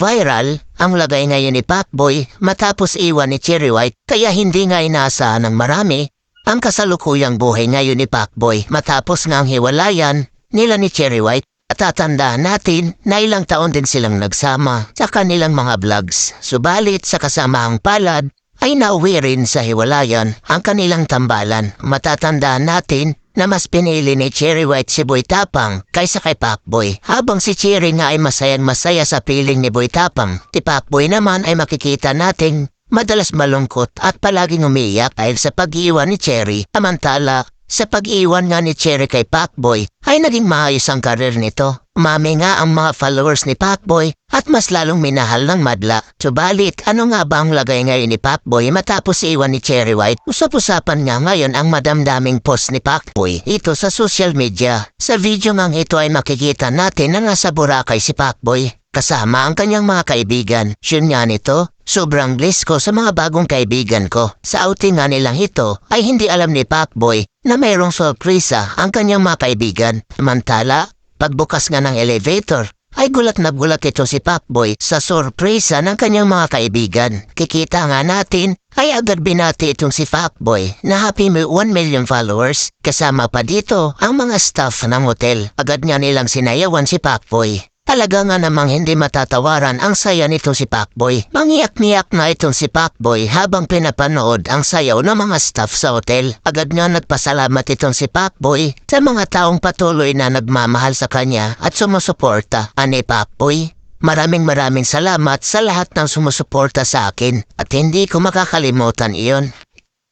Viral ang lagay ngayon ni Pacboy matapos iwan ni Cherry White kaya hindi nga inaasahan ng marami ang kasalukuyang buhay ngayon ni Pacboy matapos nga ang hiwalayan nila ni Cherry White at tatandaan natin na ilang taon din silang nagsama sa kanilang mga vlogs. Subalit sa kasamahang palad ay nauwi rin sa hiwalayan ang kanilang tambalan. Matatandaan natin na mas pinili ni Cherry White si Boy Tapang kaysa kay Pacboy. Habang si Cherry nga ay masayang masaya sa piling ni Boy Tapang, si Pacboy naman ay makikita nating madalas malungkot at palaging umiyak dahil sa pag-iwan ni Cherry. Samantala, sa pag-iwan nga ni Cherry kay Pacboy ay naging maayos ang karir nito. Mami nga ang mga followers ni Pacboy at mas lalong minahal ng madla. Subalit, ano nga ba ang lagay ngayon ni Pacboy matapos iwan ni Cherry White? Usap-usapan nga ngayon ang madamdaming post ni Pacboy ito sa social media. Sa video nga ito ay makikita natin na nasa Boracay si Pacboy kasama ang kanyang mga kaibigan. Yun nga nito, sobrang bliss ko sa mga bagong kaibigan ko. Sa outing nga nilang ito ay hindi alam ni Pacboy na mayroong sorpresa ang kanyang mga kaibigan. Samantala, pagbukas nga ng elevator, ay gulat na gulat ito si Pacboy sa sorpresa ng kanyang mga kaibigan. Kikita nga natin ay agad binati itong si Pacboy na happy may 1 million followers. Kasama pa dito ang mga staff ng hotel. Agad nga nilang sinayawan si Pacboy. Talaga nga namang hindi matatawaran ang saya nito si Pacboy. Mangiyak-niyak na itong si Pacboy habang pinapanood ang sayaw ng mga staff sa hotel. Agad nga nagpasalamat itong si Pacboy sa mga taong patuloy na nagmamahal sa kanya at sumusuporta. Ani Pacboy, maraming maraming salamat sa lahat ng sumusuporta sa akin at hindi ko makakalimutan iyon.